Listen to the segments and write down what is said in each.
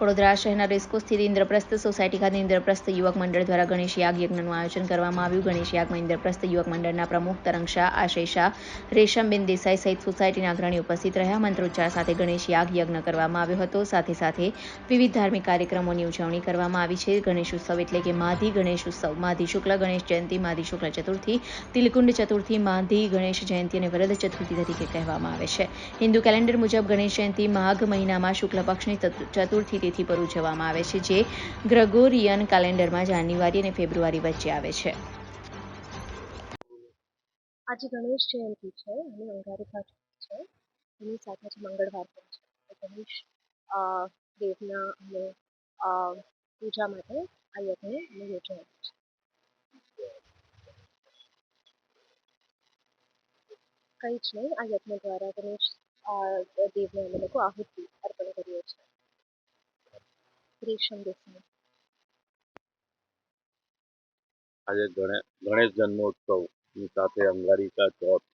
વડોદરા શહેરના રેસ્કો સ્થિત ઇન્દ્રપ્રસ્થ સોસાયટી ખાતે ઇન્દ્રપ્રસ્થ યુવક મંડળ દ્વારા ગણેશ યાગ યજ્ઞનું આયોજન કરવામાં આવ્યું. ગણેશ યાગમાં ઇન્દ્રપ્રસ્થ યુવક મંડળના પ્રમુખ તરંગ શાહ, આશય શાહ, રેશમબેન દેસાઈ સહિત સોસાયટીના અગ્રણી ઉપસ્થિત રહ્યા. મંત્રોચ્ચાર સાથે ગણેશ યાગ યજ્ઞ કરવામાં આવ્યો હતો. સાથે સાથે વિવિધ ધાર્મિક કાર્યક્રમોની ઉજવણી કરવામાં આવી છે. ગણેશ ઉત્સવ એટલે કે માધી ગણેશ ઉત્સવ. માધી શુક્લ, ગણેશ જયંતિ, માધી શુક્લ ચતુર્થી, તિલકુંડ ચતુર્થી, માધી ગણેશ જયંતિ અને વરદ ચતુર્થી તરીકે કહેવામાં આવે છે. હિન્દુ કેલેન્ડર મુજબ ગણેશ જયંતિ માઘ મહિનામાં શુક્લ પક્ષની ચતુર્થી તિથિ પર ઉજવવામાં આવે છે, જે ગ્રેગોરિયન કેલેન્ડરમાં જાન્યુઆરી અને ફેબ્રુઆરી વચ્ચે આવે છે. આજે ગણેશ જયંતિ છે અને અંગારિકા છે. એની સાથે જ મંગળવાર પણ છે. ગણેશ દેવના અને પૂજા માટે આ યજ્ઞ અમે યોજાયેલો છે. કઈ નહીં આ યજ્ઞ દ્વારા ગણેશ દેવને અમે લોકો આહુતિ અર્પણ કરીએ છીએ. રેશમ દેસાઈ આજે ગણેશ જન્મોત્સવની સાથે અંગારિકા ચોથ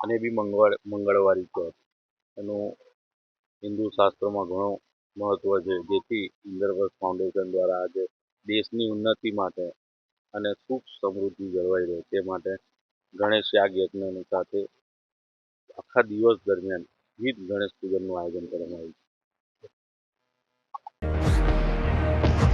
અને બી મંગળ, મંગળવારી ચોથ. એનું હિન્દુ શાસ્ત્રોમાં ઘણું મહત્વ છે, જેથી ઇન્દ્રપ્રસ્થ ફાઉન્ડેશન દ્વારા આજે દેશની ઉન્નતિ માટે અને સુખ સમૃદ્ધિ જળવાઈ રહે તે માટે ગણેશ યાગ યજ્ઞની સાથે આખા દિવસ દરમિયાન વિવિધ ગણેશ પૂજનનું આયોજન કરવામાં આવ્યું છે.